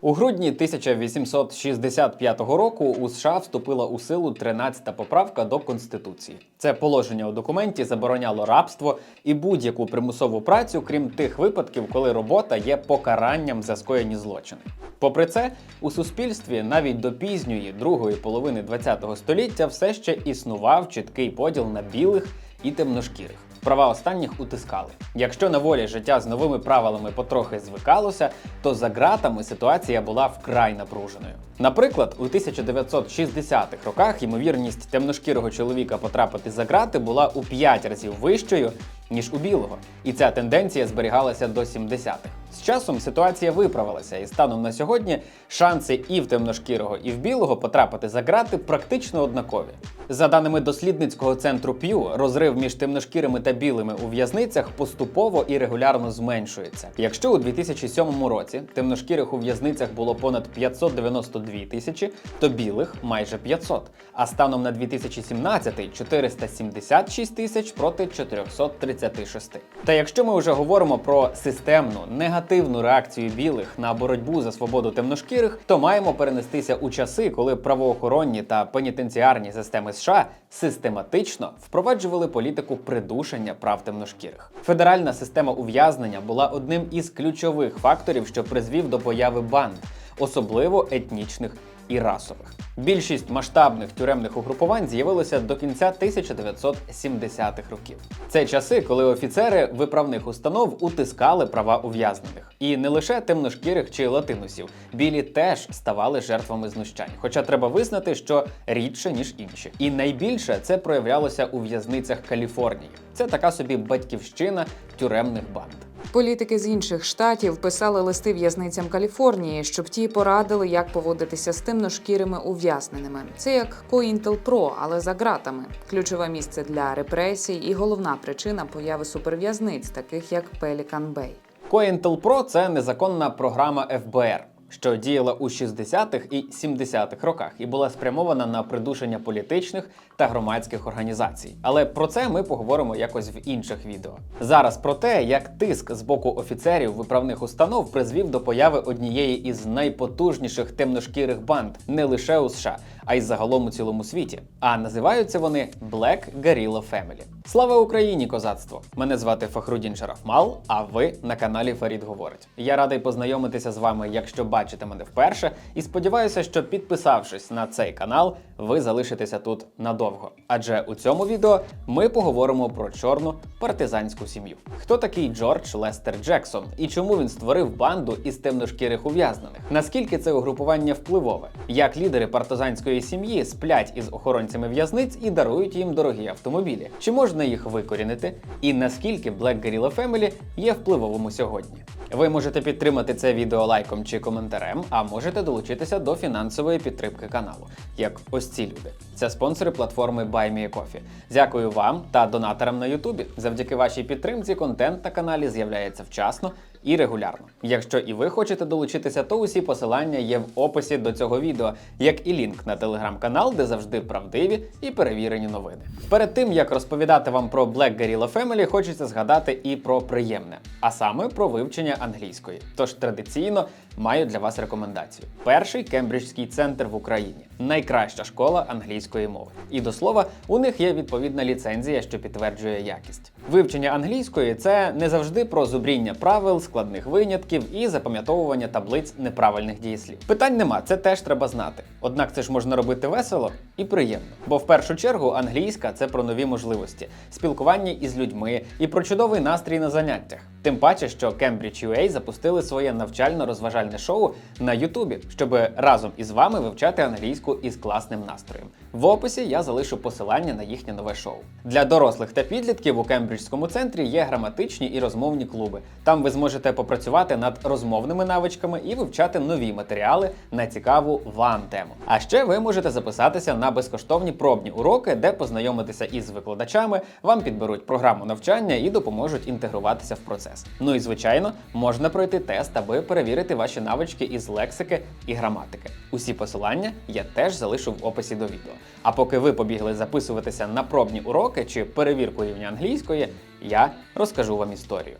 У грудні 1865 року у США вступила у силу 13-та поправка до Конституції. Це положення у документі забороняло рабство і будь-яку примусову працю, крім тих випадків, коли робота є покаранням за скоєні злочини. Попри це, у суспільстві навіть до пізньої другої половини ХХ століття все ще існував чіткий поділ на білих і темношкірих. Права останніх утискали. Якщо на волі життя з новими правилами потрохи звикалося, то за ґратами ситуація була вкрай напруженою. Наприклад, у 1960-х роках ймовірність темношкірого чоловіка потрапити за ґрати була у 5 разів вищою, ніж у білого, і ця тенденція зберігалася до 70-х. З часом ситуація виправилася, і станом на сьогодні шанси і в темношкірого, і в білого потрапити за ґрати практично однакові. За даними дослідницького центру Pew, розрив між темношкірими та білими у в'язницях поступово і регулярно зменшується. Якщо у 2007 році темношкірих у в'язницях було понад 592 тисячі, то білих майже 500. А станом на 2017 476 тисяч проти 436. Та якщо ми вже говоримо про системну негативну реакцію білих на боротьбу за свободу темношкірих, то маємо перенестися у часи, коли правоохоронні та пенітенціарні системи США систематично впроваджували політику придушення прав темношкірих. Федеральна система ув'язнення була одним із ключових факторів, що призвів до появи банд, особливо етнічних і расових. Більшість масштабних тюремних угрупувань з'явилося до кінця 1970-х років. Це часи, коли офіцери виправних установ утискали права ув'язнених. І не лише темношкірих чи латинусів, білі теж ставали жертвами знущань. Хоча треба визнати, що рідше ніж інші. І найбільше це проявлялося у в'язницях Каліфорнії. Це така собі батьківщина тюремних банд. Політики з інших штатів писали листи в'язницям Каліфорнії, щоб ті порадили, як поводитися з темношкірими ув'язненими. Це як COINTELPRO, але за ґратами. Ключове місце для репресій і головна причина появи суперв'язниць, таких як Pelican Bay. COINTELPRO – це незаконна програма ФБР, що діяла у 60-х і 70-х роках і була спрямована на придушення політичних та громадських організацій. Але про це ми поговоримо якось в інших відео. Зараз про те, як тиск з боку офіцерів виправних установ призвів до появи однієї із найпотужніших темношкірих банд не лише у США, а й загалом у цілому світі. А називаються вони Black Guerrilla Family. Слава Україні, козацтво! Мене звати Фахрудін Шарафмал, а ви на каналі Фарід Говорить. Я радий познайомитися з вами, якщо бачите мене вперше, і сподіваюся, що підписавшись на цей канал, ви залишитеся тут надовго. Адже у цьому відео ми поговоримо про чорну партизанську сім'ю. Хто такий Джордж Лестер Джексон і чому він створив банду із темношкірих ув'язнених? Наскільки це угрупування впливове? Як лідери партизанської сім'ї сплять із охоронцями в'язниць і дарують їм дорогі автомобілі? Чи можна їх викорінити? І наскільки Black Guerrilla Family є впливовим сьогодні? Ви можете підтримати це відео лайком чи коментарем, а можете долучитися до фінансової підтримки каналу, як ось ці люди. Це спонсори платформи BuyMeACoffee. Дякую вам та донаторам на Ютубі. Завдяки вашій підтримці контент на каналі з'являється вчасно і регулярно. Якщо і ви хочете долучитися, то усі посилання є в описі до цього відео, як і лінк на телеграм-канал, де завжди правдиві і перевірені новини. Перед тим як розповідати вам про Black Guerrilla Family, хочеться згадати і про приємне, а саме про вивчення англійської. Тож традиційно маю для вас рекомендацію: перший кембриджський центр в Україні, найкраща школа англійської мови. І до слова, у них є відповідна ліцензія, що підтверджує якість. Вивчення англійської це не завжди про зубріння правил, складних винятків і запам'ятовування таблиць неправильних дієслів. Питань нема, це теж треба знати. Однак це ж можна робити весело і приємно. Бо в першу чергу англійська це про нові можливості, спілкування із людьми і про чудовий настрій на заняттях. Тим паче, що Cambridge UA запустили своє навчально-розважальне шоу на Ютубі, щоб разом із вами вивчати англійську із класним настроєм. В описі я залишу посилання на їхнє нове шоу. Для дорослих та підлітків у Кембриджському центрі є граматичні і розмовні клуби. Там ви зможете попрацювати над розмовними навичками і вивчати нові матеріали на цікаву вам тему. А ще ви можете записатися на безкоштовні пробні уроки, де познайомитися із викладачами, вам підберуть програму навчання і допоможуть інтегруватися в процес. Ну і звичайно, можна пройти тест, аби перевірити ваші навички із лексики і граматики. Усі посилання я теж залишу в описі до відео. А поки ви побігли записуватися на пробні уроки чи перевірку рівня англійської, я розкажу вам історію.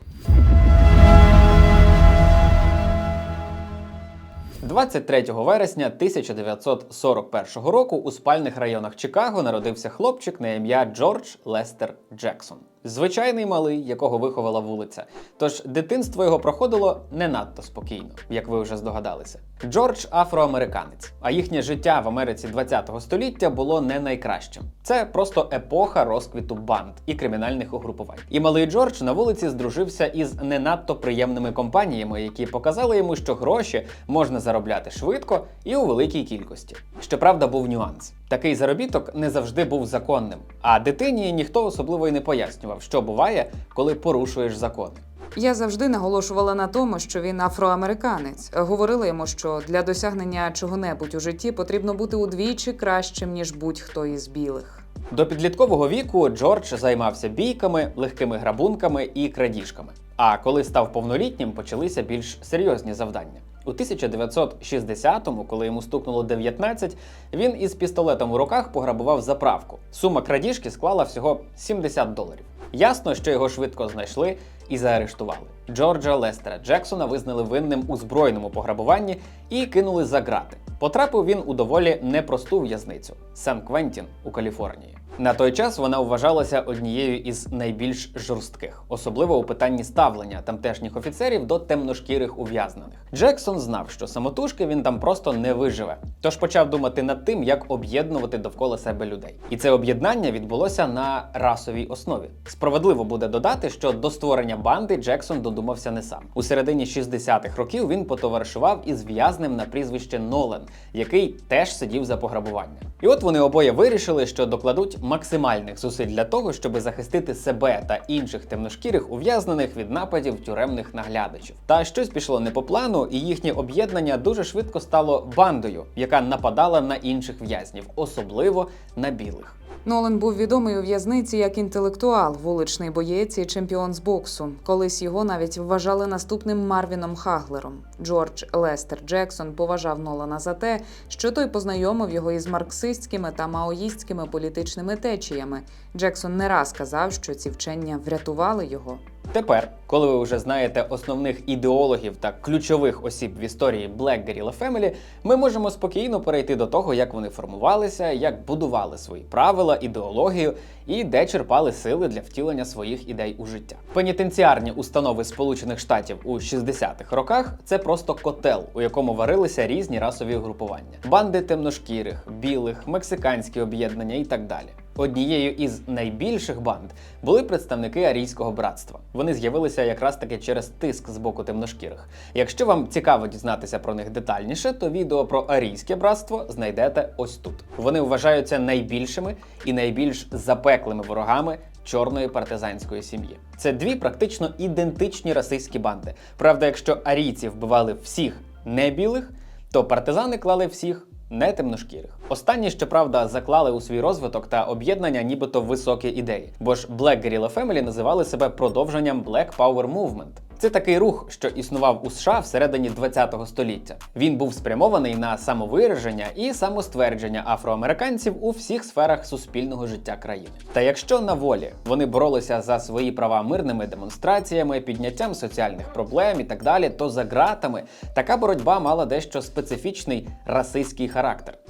23 вересня 1941 року у спальних районах Чикаго народився хлопчик на ім'я Джордж Лестер Джексон. Звичайний малий, якого виховала вулиця. Тож дитинство його проходило не надто спокійно, як ви вже здогадалися. Джордж афроамериканець, а їхнє життя в Америці 20-го століття було не найкращим. Це просто епоха розквіту банд і кримінальних угрупувань. І малий Джордж на вулиці здружився із не надто приємними компаніями, які показали йому, що гроші можна заробляти швидко і у великій кількості. Щоправда, був нюанс. Такий заробіток не завжди був законним, а дитині ніхто особливо й не пояснював, що буває, коли порушуєш закони. Я завжди наголошувала на тому, що він афроамериканець. Говорила йому, що для досягнення чого-небудь у житті потрібно бути удвічі кращим, ніж будь-хто із білих. До підліткового віку Джордж займався бійками, легкими грабунками і крадіжками. А коли став повнолітнім, почалися більш серйозні завдання. У 1960-му, коли йому стукнуло 19, він із пістолетом у руках пограбував заправку. Сума крадіжки склала всього 70 доларів. Ясно, що його швидко знайшли і заарештували. Джорджа Лестера Джексона визнали винним у збройному пограбуванні і кинули за грати. Потрапив він у доволі непросту в'язницю Сан Квентін у Каліфорнії. На той час вона вважалася однією із найбільш жорстких, особливо у питанні ставлення тамтешніх офіцерів до темношкірих ув'язнених. Джексон знав, що самотужки він там просто не виживе, тож почав думати над тим, як об'єднувати довкола себе людей. І це об'єднання відбулося на расовій основі. Справедливо буде додати, що до створення банди Джексон додумався не сам. У середині 60-х років він потоваришував із в'язнем на прізвище Нолен, який теж сидів за пограбування. І от вони обоє вирішили, що докладуть максимальних зусиль для того, щоб захистити себе та інших темношкірих ув'язнених від нападів тюремних наглядачів. Та щось пішло не по плану, і їхнє об'єднання дуже швидко стало бандою, яка нападала на інших в'язнів, особливо на білих. Нолан був відомий у в'язниці як інтелектуал, вуличний боєць і чемпіон з боксу. Колись його навіть вважали наступним Марвіном Хаглером. Джордж Лестер Джексон поважав Нолана за те, що той познайомив його із марксистськими та маоїстськими політичними течіями. Джексон не раз казав, що ці вчення врятували його. Тепер, коли ви вже знаєте основних ідеологів та ключових осіб в історії Black Guerrilla Family, ми можемо спокійно перейти до того, як вони формувалися, як будували свої правила, ідеологію і де черпали сили для втілення своїх ідей у життя. Пенітенціарні установи Сполучених Штатів у 60-х роках це просто котел, у якому варилися різні расові угрупування: банди темношкірих, білих, мексиканські об'єднання і так далі. Однією із найбільших банд були представники арійського братства. Вони з'явилися якраз таки через тиск з боку темношкірих. Якщо вам цікаво дізнатися про них детальніше, то відео про арійське братство знайдете ось тут. Вони вважаються найбільшими і найбільш запеклими ворогами чорної партизанської сім'ї. Це дві практично ідентичні расистські банди. Правда, якщо арійці вбивали всіх небілих, то партизани клали всіх не темношкірих. Останні, щоправда, заклали у свій розвиток та об'єднання нібито високі ідеї. Бо ж Black Guerrilla Family називали себе продовженням Black Power Movement. Це такий рух, що існував у США всередині ХХ століття. Він був спрямований на самовираження і самоствердження афроамериканців у всіх сферах суспільного життя країни. Та якщо на волі вони боролися за свої права мирними демонстраціями, підняттям соціальних проблем і так далі, то за ґратами така боротьба мала дещо специфічний расистський характер.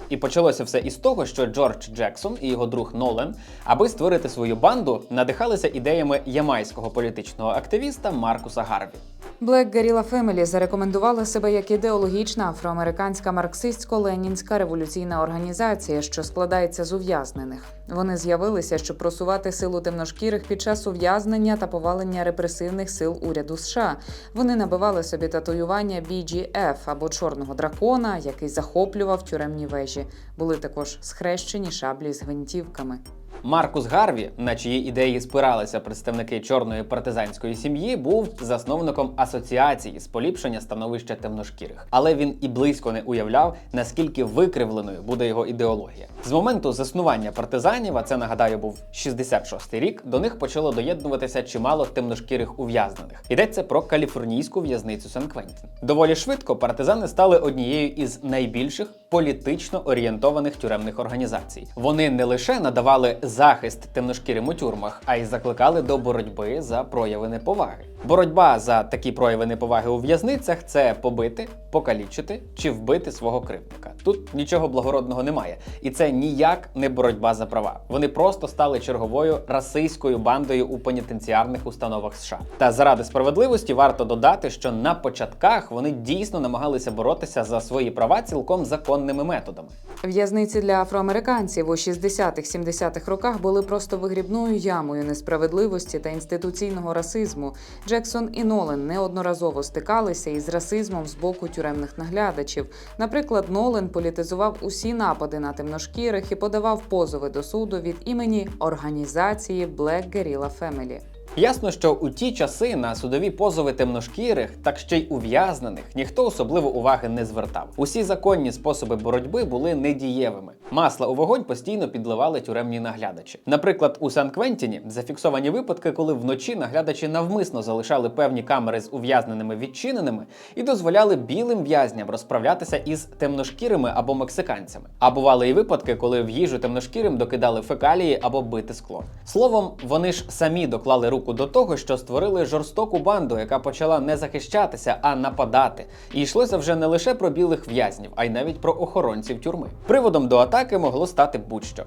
І почалося все із того, що Джордж Джексон і його друг Нолен, аби створити свою банду, надихалися ідеями ямайського політичного активіста Маркуса Гарві. Black Guerrilla Family зарекомендувала себе як ідеологічна афроамериканська марксистсько-ленінська революційна організація, що складається з ув'язнених. Вони з'явилися, щоб просувати силу темношкірих під час ув'язнення та повалення репресивних сил уряду США. Вони набивали собі татуювання BGF або чорного дракона, який захоплював тюремні вежі. Були також схрещені шаблі з гвинтівками. Маркус Гарві, на чиї ідеї спиралися представники чорної партизанської сім'ї, був засновником асоціації з поліпшення становища темношкірих. Але він і близько не уявляв, наскільки викривленою буде його ідеологія. З моменту заснування партизанів, а це нагадаю, був 66-й рік, до них почало доєднуватися чимало темношкірих ув'язнених. Йдеться про каліфорнійську в'язницю Сан-Квентін. Доволі швидко партизани стали однією із найбільших політично орієнтованих тюремних організацій. Вони не лише надавали захист темношкірим у тюрмах, а й закликали до боротьби за прояви неповаги. Боротьба за такі прояви неповаги у в'язницях це побити, покалічити чи вбити свого кривдника. Тут нічого благородного немає, і це ніяк не боротьба за права. Вони просто стали черговою расистською бандою у пенітенціарних установах США. Та заради справедливості варто додати, що на початках вони дійсно намагалися боротися за свої права цілком законними методами. В'язниці для афроамериканців у 60-70-х роках були просто вигрібною ямою несправедливості та інституційного расизму. Джексон і Нолен неодноразово стикалися із расизмом з боку тюремних наглядачів. Наприклад, Нолен політизував усі напади на темношкірих і подавав позови до суду від імені організації Black Guerrilla Family. Ясно, що у ті часи на судові позови темношкірих, так ще й ув'язнених, ніхто особливо уваги не звертав. Усі законні способи боротьби були недієвими. Масла у вогонь постійно підливали тюремні наглядачі. Наприклад, у Сан-Квентіні зафіксовані випадки, коли вночі наглядачі навмисно залишали певні камери з ув'язненими відчиненими і дозволяли білим в'язням розправлятися із темношкірими або мексиканцями. А бували і випадки, коли в їжу темношкірим докидали фекалії або бите скло. Словом, вони ж самі доклали руку до того, що створили жорстоку банду, яка почала не захищатися, а нападати. І йшлося вже не лише про білих в'язнів, а й навіть про охоронців тюрми. Приводом до атаки могло стати будь-що.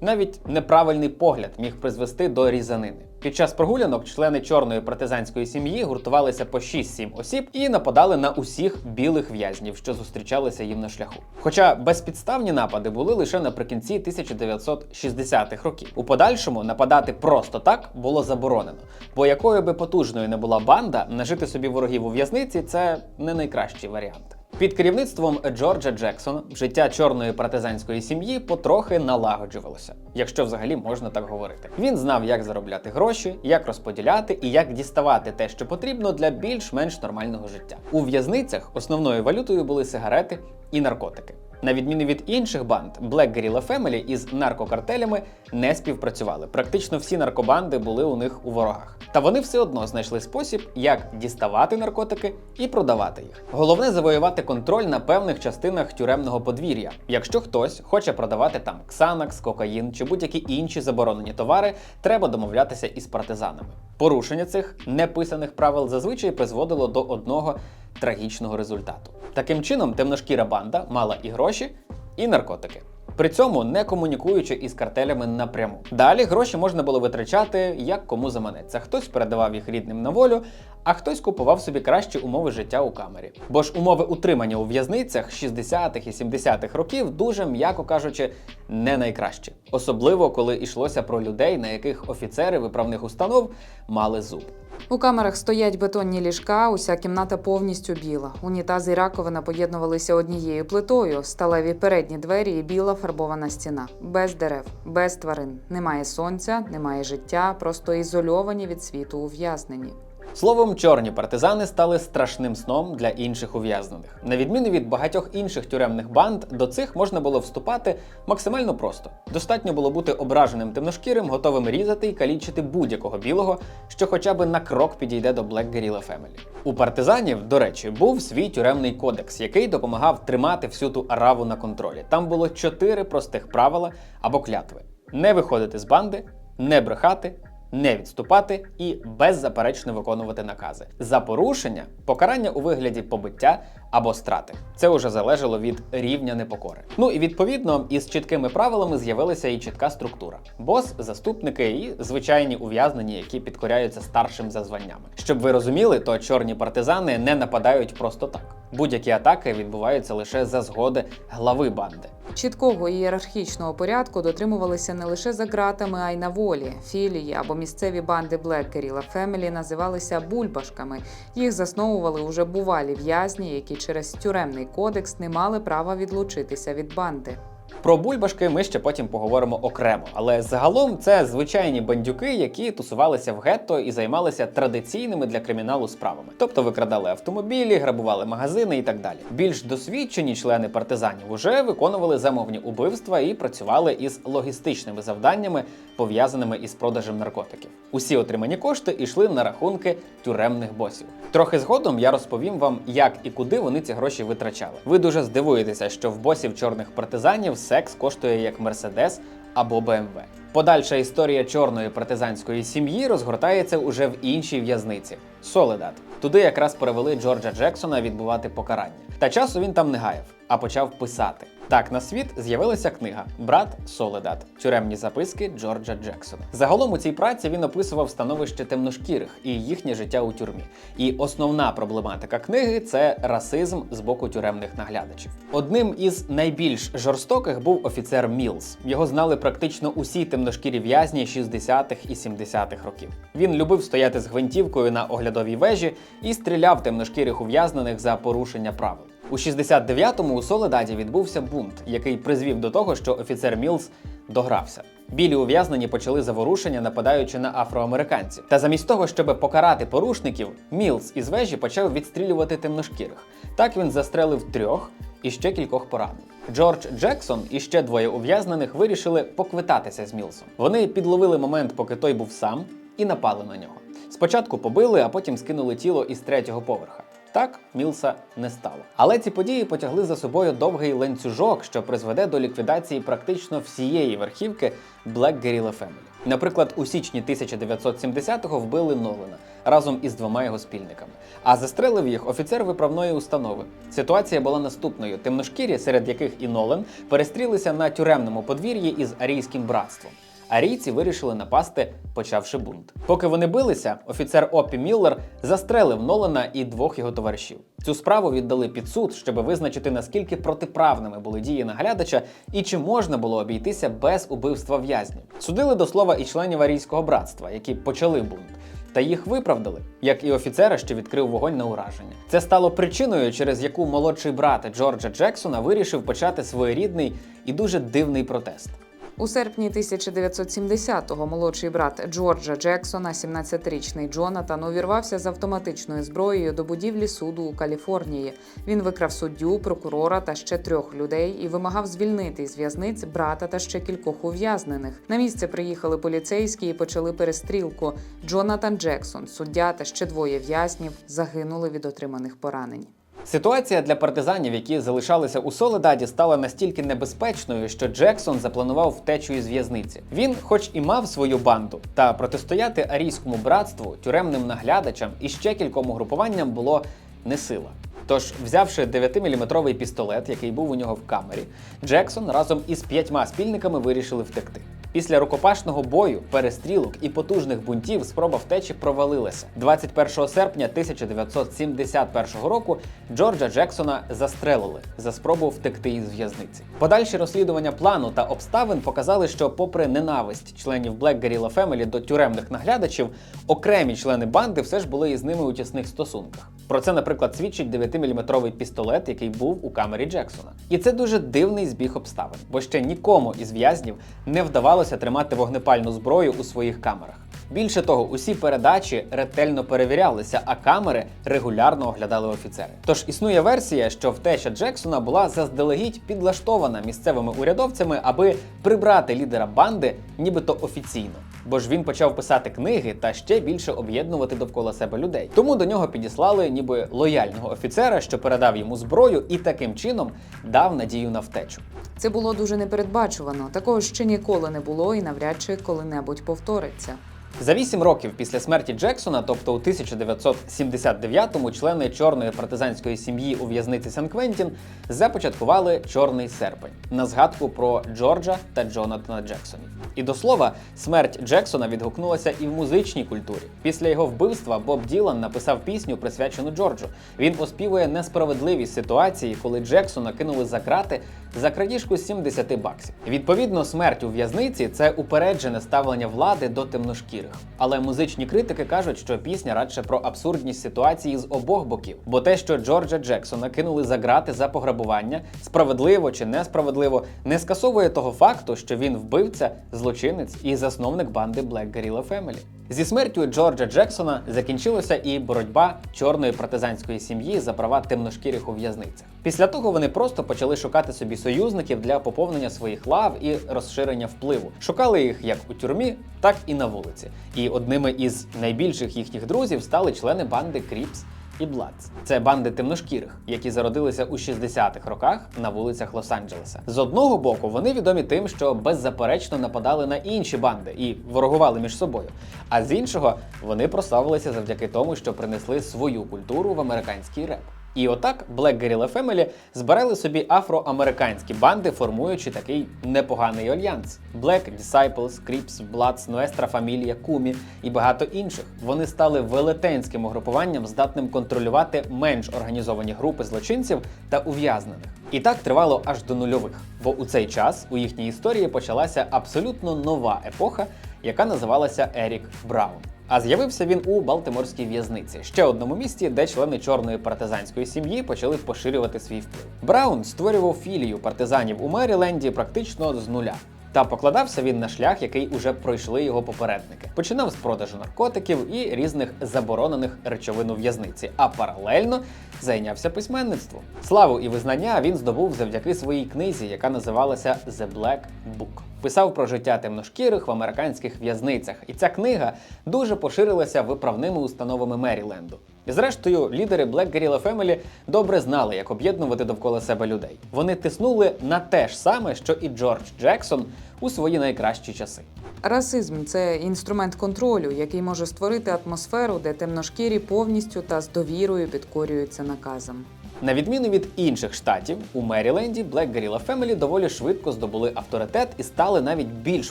Навіть неправильний погляд міг призвести до різанини. Під час прогулянок члени чорної партизанської сім'ї гуртувалися по 6-7 осіб і нападали на усіх білих в'язнів, що зустрічалися їм на шляху. Хоча безпідставні напади були лише наприкінці 1960-х років. У подальшому нападати просто так було заборонено, бо якою би потужною не була банда, нажити собі ворогів у в'язниці це не найкращий варіант. Під керівництвом Джорджа Джексона життя чорної партизанської сім'ї потрохи налагоджувалося, якщо взагалі можна так говорити. Він знав, як заробляти гроші, як розподіляти і як діставати те, що потрібно для більш-менш нормального життя. У в'язницях основною валютою були сигарети і наркотики. На відміну від інших банд, Black Guerrilla Family із наркокартелями не співпрацювали. Практично всі наркобанди були у них у ворогах. Та вони все одно знайшли спосіб, як діставати наркотики і продавати їх. Головне завоювати контроль на певних частинах тюремного подвір'я. Якщо хтось хоче продавати там ксанакс, кокаїн чи будь-які інші заборонені товари, треба домовлятися із партизанами. Порушення цих неписаних правил зазвичай призводило до одного трагічного результату. Таким чином, темношкіра банда мала і гроші, і наркотики. При цьому не комунікуючи із картелями напряму. Далі гроші можна було витрачати як кому заманеться. Хтось передавав їх рідним на волю, а хтось купував собі кращі умови життя у камері. Бо ж умови утримання у в'язницях 60-х і 70-х років дуже, м'яко кажучи, не найкращі. Особливо коли йшлося про людей, на яких офіцери виправних установ мали зуб. У камерах стоять бетонні ліжка, уся кімната повністю біла. Унітази і раковина поєднувалися однією плитою, сталеві передні двері і біла фарбована стіна. Без дерев, без тварин. Немає сонця, немає життя, просто ізольовані від світу ув'язнені. Словом, чорні партизани стали страшним сном для інших ув'язнених. На відміну від багатьох інших тюремних банд, до цих можна було вступати максимально просто. Достатньо було бути ображеним темношкірим, готовим різати і калічити будь-якого білого, що хоча б на крок підійде до Black Guerrilla Family. У партизанів, до речі, був свій тюремний кодекс, який допомагав тримати всю ту араву на контролі. Там було чотири простих правила або клятви: не виходити з банди, не брехати не відступати і беззаперечно виконувати накази. За порушення покарання у вигляді побиття або страти. Це вже залежало від рівня непокори. Ну і відповідно із чіткими правилами з'явилася і чітка структура: бос, заступники і звичайні ув'язнені, які підкоряються старшим за званнями. Щоб ви розуміли, то чорні партизани не нападають просто так. Будь-які атаки відбуваються лише за згоди глави банди. Чіткого ієрархічного порядку дотримувалися не лише за ґратами, а й на волі. Філії або місцеві банди Блеккеріла Фемелі називалися бульбашками. Їх засновували уже бувалі в'язні, які через тюремний кодекс не мали права відлучитися від банди. Про бульбашки ми ще потім поговоримо окремо, але загалом це звичайні бандюки, які тусувалися в гетто і займалися традиційними для криміналу справами, тобто викрадали автомобілі, грабували магазини і так далі. Більш досвідчені члени партизанів уже виконували замовні убивства і працювали із логістичними завданнями, пов'язаними із продажем наркотиків. Усі отримані кошти йшли на рахунки тюремних босів. Трохи згодом я розповім вам, як і куди вони ці гроші витрачали. Ви дуже здивуєтеся, що в босів чорних партизанів секс коштує як мерседес або БМВ. Подальша історія чорної партизанської сім'ї розгортається уже в іншій в'язниці Соледат. Туди якраз перевели Джорджа Джексона відбувати покарання. Та часу він там не гаяв, а почав писати. Так на світ з'явилася книга Брат Соледат. Тюремні записки Джорджа Джексона. Загалом у цій праці він описував становище темношкірих і їхнє життя у тюрмі. І основна проблематика книги це расизм з боку тюремних наглядачів. Одним із найбільш жорстоких був офіцер Мілс. Його знали практично усі темношкірі в'язні 60-х і 70-х років. Він любив стояти з гвинтівкою на оглядовій вежі і стріляв темношкірих ув'язнених за порушення правил. У 69-му у Соледаді відбувся бунт, який призвів до того, що офіцер Мілс догрався. Білі ув'язнені почали заворушення, нападаючи на афроамериканців. Та замість того, щоб покарати порушників, Мілс із вежі почав відстрілювати темношкірих. Так він застрелив трьох і ще кількох поранених. Джордж Джексон і ще двоє ув'язнених вирішили поквитатися з Мілсом. Вони підловили момент, поки той був сам, і напали на нього. Спочатку побили, а потім скинули тіло із третього поверха. Так Мілса не стало. Але ці події потягли за собою довгий ланцюжок, що призведе до ліквідації практично всієї верхівки Black Guerrilla Family. Наприклад, у січні 1970-го вбили Нолана разом із двома його спільниками, а застрелив їх офіцер виправної установи. Ситуація була наступною: темношкірі, серед яких і Нолан, перестрілися на тюремному подвір'ї із арійським братством. Арійці вирішили напасти, почавши бунт. Поки вони билися, офіцер Опі Міллер застрелив Нолана і двох його товаришів. Цю справу віддали під суд, щоб визначити наскільки протиправними були дії наглядача і чи можна було обійтися без убивства в'язнів. Судили до слова і членів арійського братства, які почали бунт. Та їх виправдали, як і офіцера, що відкрив вогонь на ураження. Це стало причиною, через яку молодший брат Джорджа Джексона вирішив почати своєрідний і дуже дивний протест. У серпні 1970-го молодший брат Джорджа Джексона, 17-річний Джонатан, увірвався з автоматичною зброєю до будівлі суду у Каліфорнії. Він викрав суддю, прокурора та ще трьох людей і вимагав звільнити з в'язниць брата та ще кількох ув'язнених. На місце приїхали поліцейські і почали перестрілку. Джонатан Джексон, суддя та ще двоє в'язнів загинули від отриманих поранень. Ситуація для партизанів, які залишалися у Соледаді, стала настільки небезпечною, що Джексон запланував втечу із в'язниці. Він, хоч і мав свою банду, та протистояти арійському братству, тюремним наглядачам і ще кільком угрупуванням було не сила. Тож, взявши 9-мм пістолет, який був у нього в камері, Джексон разом із п'ятьма спільниками вирішили втекти. Після рукопашного бою, перестрілок і потужних бунтів спроба втечі провалилася. 21 серпня 1971 року Джорджа Джексона застрелили за спробу втекти із в'язниці. Подальші розслідування плану та обставин показали, що, попри ненависть членів Black Guerrilla Family до тюремних наглядачів, окремі члени банди все ж були із ними у тісних стосунках. Про це, наприклад, свідчить 9-мм пістолет, який був у камері Джексона. І це дуже дивний збіг обставин, бо ще нікому із в'язнів не вдавалося тримати вогнепальну зброю у своїх камерах. Більше того, усі передачі ретельно перевірялися, а камери регулярно оглядали офіцери. Тож існує версія, що втеча Джексона була заздалегідь підлаштована місцевими урядовцями, аби прибрати лідера банди, нібито офіційно. Бо ж він почав писати книги та ще більше об'єднувати довкола себе людей. Тому до нього підіслали ніби лояльного офіцера, що передав йому зброю і таким чином дав надію на втечу. Це було дуже непередбачувано. Такого ще ніколи не було і навряд чи коли-небудь повториться. За вісім років після смерті Джексона, тобто у 1979-му, члени чорної партизанської сім'ї у в'язниці Сан-Квентін започаткували Чорний серпень на згадку про Джорджа та Джонатана Джексонів. І до слова, смерть Джексона відгукнулася і в музичній культурі. Після його вбивства Боб Ділан написав пісню, присвячену Джорджу. Він оспівує несправедливість ситуації, коли Джексона кинули за крати за крадіжку 70 баксів. Відповідно, смерть у в'язниці це упереджене ставлення влади до темношкірих. Але музичні критики кажуть, що пісня радше про абсурдність ситуації з обох боків. Бо те, що Джорджа Джексона кинули за грати за пограбування, справедливо чи несправедливо, не скасовує того факту, що він вбивця, злочинець і засновник банди Black Guerrilla Family. Зі смертю Джорджа Джексона закінчилася і боротьба чорної партизанської сім'ї за права темношкірих у в'язницях. Після того вони просто почали шукати собі союзників для поповнення своїх лав і розширення впливу. Шукали їх як у тюрмі, так і на вулиці. І одними із найбільших їхніх друзів стали члени банди Кріпс і Bloods. Це банди темношкірих, які зародилися у 60-х роках на вулицях Лос-Анджелеса. З одного боку, вони відомі тим, що беззаперечно нападали на інші банди і ворогували між собою. А з іншого, вони прославилися завдяки тому, що принесли свою культуру в американський реп. І отак Black Guerrilla Family збирали собі афроамериканські банди, формуючи такий непоганий альянс: Black Disciples, Crips, Bloods, Nuestra Familia, Kumi і багато інших. Вони стали велетенським угрупуванням, здатним контролювати менш організовані групи злочинців та ув'язнених. І так тривало аж до нульових, бо у цей час у їхній історії почалася абсолютно нова епоха, яка називалася Ерік Браун. А з'явився він у Балтиморській в'язниці, ще одному місті, де члени чорної партизанської сім'ї почали поширювати свій вплив. Браун створював філію партизанів у Меріленді практично з нуля. Та покладався він на шлях, який уже пройшли його попередники. Починав з продажу наркотиків і різних заборонених речовин у в'язниці, а паралельно зайнявся письменництвом. Славу і визнання він здобув завдяки своїй книзі, яка називалася The Black Book. Писав про життя темношкірих в американських в'язницях, і ця книга дуже поширилася виправними установами Меріленду. І зрештою, лідери Black Guerrilla Family добре знали, як об'єднувати довкола себе людей. Вони тиснули на те ж саме, що і Джордж Джексон у свої найкращі часи. Расизм це інструмент контролю, який може створити атмосферу, де темношкірі повністю та з довірою підкорюються наказам. На відміну від інших штатів, у Меріленді Black Guerrilla Family доволі швидко здобули авторитет і стали навіть більш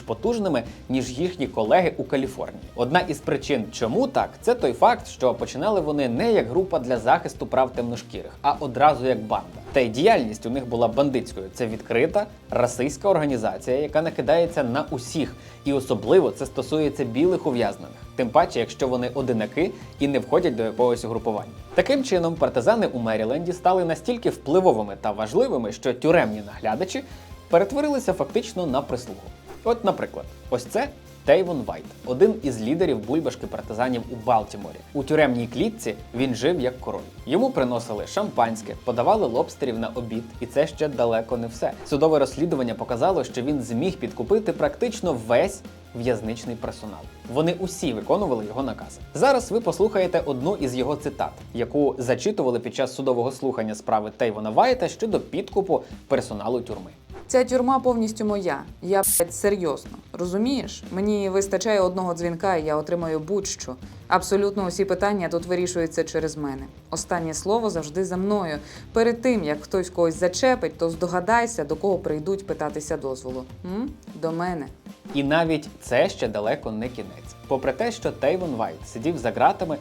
потужними, ніж їхні колеги у Каліфорнії. Одна із причин, чому так, це той факт, що починали вони не як група для захисту прав темношкірих, а одразу як банда. Та й діяльність у них була бандитською. Це відкрита расистська організація, яка накидається на усіх, і особливо це стосується білих ув'язнених. Тим паче, якщо вони одинаки і не входять до якогось угрупування. Таким чином, партизани у Меріленді стали настільки впливовими та важливими, що тюремні наглядачі перетворилися фактично на прислугу. От, наприклад, ось це Тейвон Вайт, один із лідерів бульбашки партизанів у Балтіморі. У тюремній клітці він жив як король. Йому приносили шампанське, подавали лобстерів на обід, і це ще далеко не все. Судове розслідування показало, що він зміг підкупити практично весь в'язничний персонал. Вони усі виконували його накази. Зараз ви послухаєте одну із його цитат, яку зачитували під час судового слухання справи Тейвона Вайта щодо підкупу персоналу тюрми. Ця тюрма повністю моя. Я блядь, серйозно. Розумієш? Мені вистачає одного дзвінка, і я отримаю будь-що. Абсолютно усі питання тут вирішуються через мене. Останнє слово завжди за мною. Перед тим як хтось когось зачепить, то здогадайся, до кого прийдуть питатися дозволу. М? До мене. І навіть це ще далеко не кінець. Попри те, що Тейвон Вайт сидів за ґратами,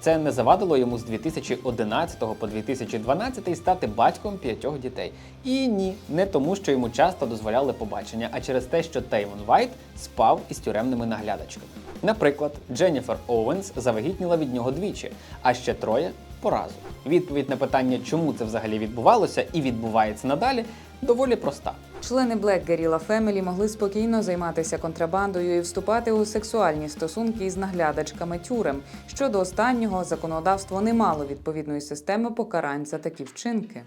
це не завадило йому з 2011 по 2012 стати батьком п'ятьох дітей. І ні, не тому, що йому часто дозволяли побачення, а через те, що Тейвон Вайт спав із тюремними наглядачками. Наприклад, Дженніфер Оуенс завагітніла від нього двічі, а ще троє по разу. Відповідь на питання, чому це взагалі відбувалося і відбувається надалі, доволі проста. Члени Black Guerrilla Family могли спокійно займатися контрабандою і вступати у сексуальні стосунки із наглядачками тюрем. Щодо останнього, законодавство не мало відповідної системи покарань за такі вчинки.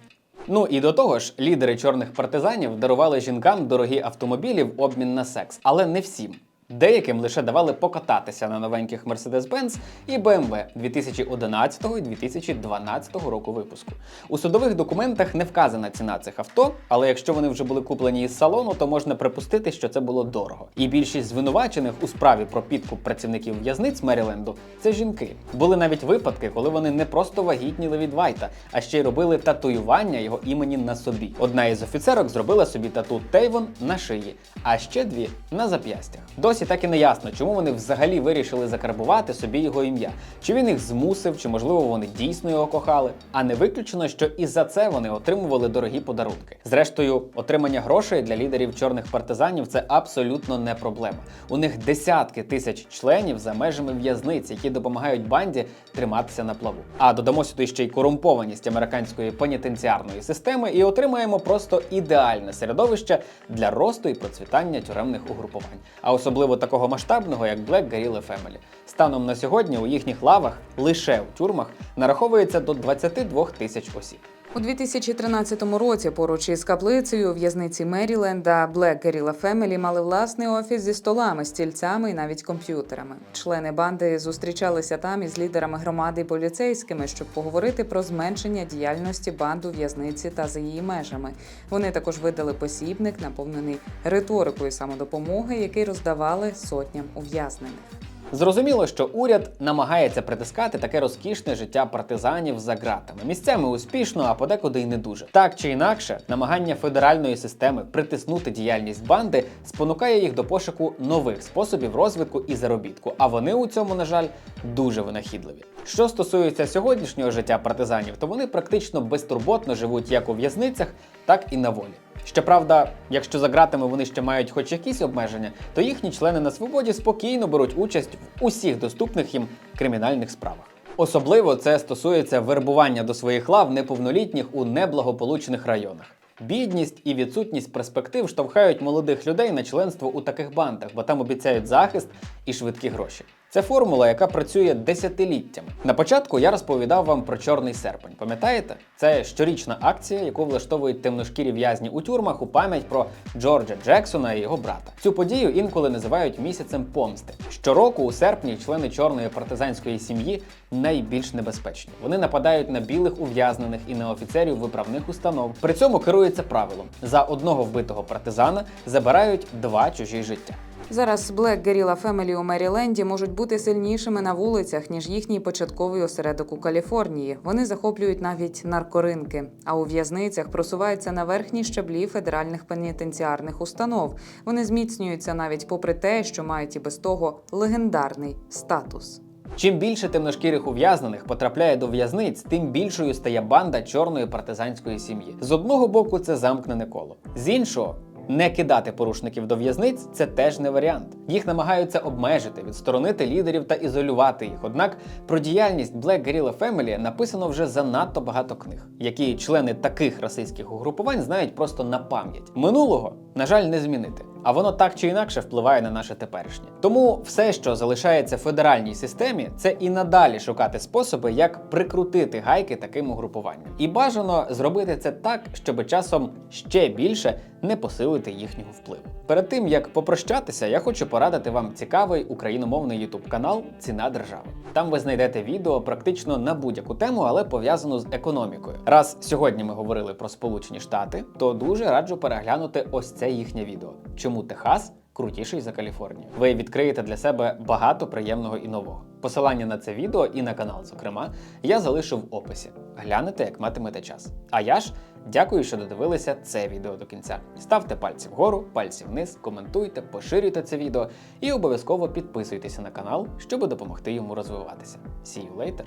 Ну і до того ж, лідери чорних партизанів дарували жінкам дорогі автомобілі в обмін на секс, але не всім. Деяким лише давали покататися на новеньких Mercedes-Benz і BMW 2011 і 2012 року випуску. У судових документах не вказана ціна цих авто, але якщо вони вже були куплені із салону, то можна припустити, що це було дорого. І більшість звинувачених у справі про підкуп працівників в'язниць Меріленду це жінки. Були навіть випадки, коли вони не просто вагітніли від Вайта, а ще й робили татуювання його імені на собі. Одна із офіцерок зробила собі тату Тейвон на шиї, а ще дві на зап'ястях. Досі так і не ясно, чому вони взагалі вирішили закарбувати собі його ім'я. Чи він їх змусив, чи можливо вони дійсно його кохали. А не виключено, що і за це вони отримували дорогі подарунки. Зрештою, отримання грошей для лідерів чорних партизанів це абсолютно не проблема. У них десятки тисяч членів за межами в'язниць, які допомагають банді триматися на плаву. А додамо сюди ще й корумпованість американської пенітенціарної системи, і отримаємо просто ідеальне середовище для росту і процвітання тюремних угрупувань. А особливо такого масштабного, як Black Gorilla Family. Станом на сьогодні у їхніх лавах лише у тюрмах нараховується до 22 тисяч осіб. У 2013 році поруч із каплицею в'язниці Меріленда Guerrilla Family мали власний офіс зі столами, стільцями і навіть комп'ютерами. Члени банди зустрічалися там із лідерами громади і поліцейськими, щоб поговорити про зменшення діяльності банду в'язниці та за її межами. Вони також видали посібник, наповнений риторикою самодопомоги, який роздавали сотням ув'язнених. Зрозуміло, що уряд намагається притискати таке розкішне життя партизанів за ґратами. Місцями успішно, а подекуди й не дуже. Так чи інакше, намагання федеральної системи притиснути діяльність банди спонукає їх до пошуку нових способів розвитку і заробітку. А вони у цьому, на жаль, дуже винахідливі. Що стосується сьогоднішнього життя партизанів, то вони практично безтурботно живуть як у в'язницях, так і на волі. Щоправда, якщо за ґратами вони ще мають хоч якісь обмеження, то їхні члени на свободі спокійно беруть участь в усіх доступних їм кримінальних справах. Особливо це стосується вербування до своїх лав неповнолітніх у неблагополучених районах. Бідність і відсутність перспектив штовхають молодих людей на членство у таких бандах, бо там обіцяють захист і швидкі гроші. Це формула, яка працює десятиліттями. На початку я розповідав вам про чорний серпень. Пам'ятаєте? Це щорічна акція, яку влаштовують темношкірі в'язні у тюрмах у пам'ять про Джорджа Джексона і його брата. Цю подію інколи називають місяцем помсти. Щороку у серпні члени чорної партизанської сім'ї найбільш небезпечні. Вони нападають на білих ув'язнених і на офіцерів виправних установ. При цьому керується правилом: за одного вбитого партизана забирають два чужі життя. Зараз Black Guerrilla Family у Меріленді можуть бути сильнішими на вулицях, ніж їхній початковий осередок у Каліфорнії. Вони захоплюють навіть наркоринки, а у в'язницях просуваються на верхні щаблі федеральних пенітенціарних установ. Вони зміцнюються навіть попри те, що мають і без того легендарний статус. Чим більше темношкірих ув'язнених потрапляє до в'язниць, тим більшою стає банда чорної партизанської сім'ї. З одного боку, це замкнене коло, з іншого. Не кидати порушників до в'язниць це теж не варіант. Їх намагаються обмежити, відсторонити лідерів та ізолювати їх. Однак про діяльність Black Guerrilla Family написано вже занадто багато книг, які члени таких російських угрупувань знають просто на пам'ять. Минулого, на жаль, не змінити. А воно так чи інакше впливає на наше теперішнє. Тому все, що залишається в федеральній системі, це і надалі шукати способи, як прикрутити гайки таким угрупуванням. І бажано зробити це так, щоб часом ще більше не посилити їхнього впливу. Перед тим як попрощатися, я хочу порадити вам цікавий україномовний YouTube канал Ціна держави. Там ви знайдете відео практично на будь-яку тему, але пов'язану з економікою. Раз сьогодні ми говорили про Сполучені Штати, то дуже раджу переглянути ось це їхнє відео. Чому Техас крутіший за Каліфорнію? Ви відкриєте для себе багато приємного і нового. Посилання на це відео і на канал, зокрема, я залишу в описі. Глянете, як матимете час. А я ж дякую, що додивилися це відео до кінця. Ставте пальці вгору, пальці вниз, коментуйте, поширюйте це відео і обов'язково підписуйтеся на канал, щоб допомогти йому розвиватися. See you later,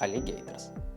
alligators!